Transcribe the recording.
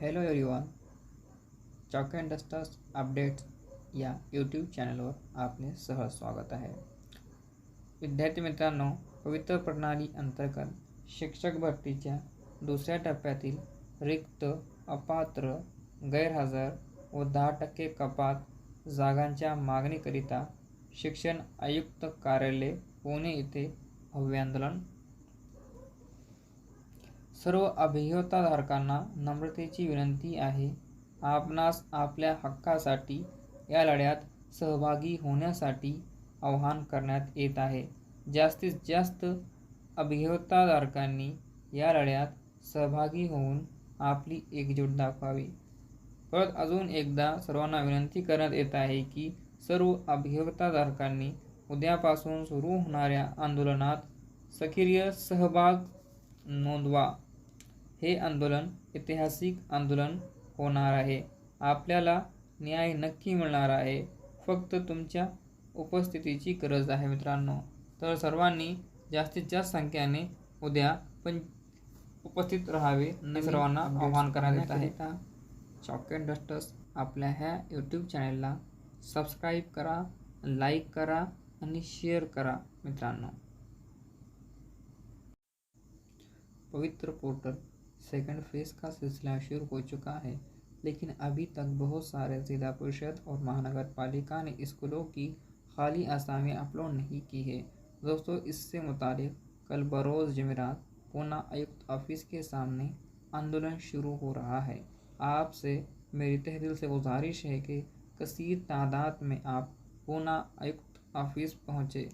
Hello everyone chalk and dusters updates या YouTube चॅनलवर आपले सहज स्वागत आहे. विद्यार्थी मित्रांनो पवित्र प्रणाली अंतर्गत शिक्षक भरतीच्या दुसऱ्या टप्प्यातील रिक्त अपात्र गैरहजर व दहा टक्के कपात जागांच्या मागणीकरिता शिक्षण आयुक्त कार्यालय पुणे येथे भव्य आंदोलन सर्व अभियोताधारकांना नम्रतेची विनंती आहे आपणास आपल्या हक्कासाठी या लढ्यात सहभागी होण्यासाठी आवाहन करण्यात येत आहे. जास्तीत जास्त अभियोताधारकांनी या लढ्यात सहभागी होऊन आपली एकजूट दाखवावी. परत अजून एकदा सर्वांना विनंती करण्यात येत आहे की सर्व अभियोक्ताधारकांनी उद्यापासून सुरू होणाऱ्या आंदोलनात सक्रिय सहभाग नोंदवा. हे आंदोलन ऐतिहासिक आंदोलन होणार आहे. आपल्याला न्याय नक्की मिळणार आहे. फक्त तुमच्या उपस्थितीची गरज आहे मित्रांनो. तर सर्वांनी जास्तीत जास्त संख्येने उद्या पण उपस्थित राहावे सर्वांना आवाहन करण्यात येत आहे. चॉक अँड डस्टर्स आपल्या ह्या यूट्यूब चॅनलला सबस्क्राईब करा लाईक करा आणि शेअर करा मित्रांनो. पवित्र पोर्टल. सेकंड फ़ेज़ का सिलसिला शुरू हो चुका है, लेकिन अभी तक बहुत सारे ज़िला परिषद और महानगर पालिका ने स्कूलों की खाली आसामी अपलोड नहीं की है। दोस्तों, इससे मुतालिक कल बरोज़ जमेरात पूना आयुक्त ऑफ़िस के सामने आंदोलन शुरू हो रहा है। आपसे मेरी तह दिल से गुजारिश है कि कसर तादाद में आप पूना आयुक्त ऑफ़िस पहुँचे।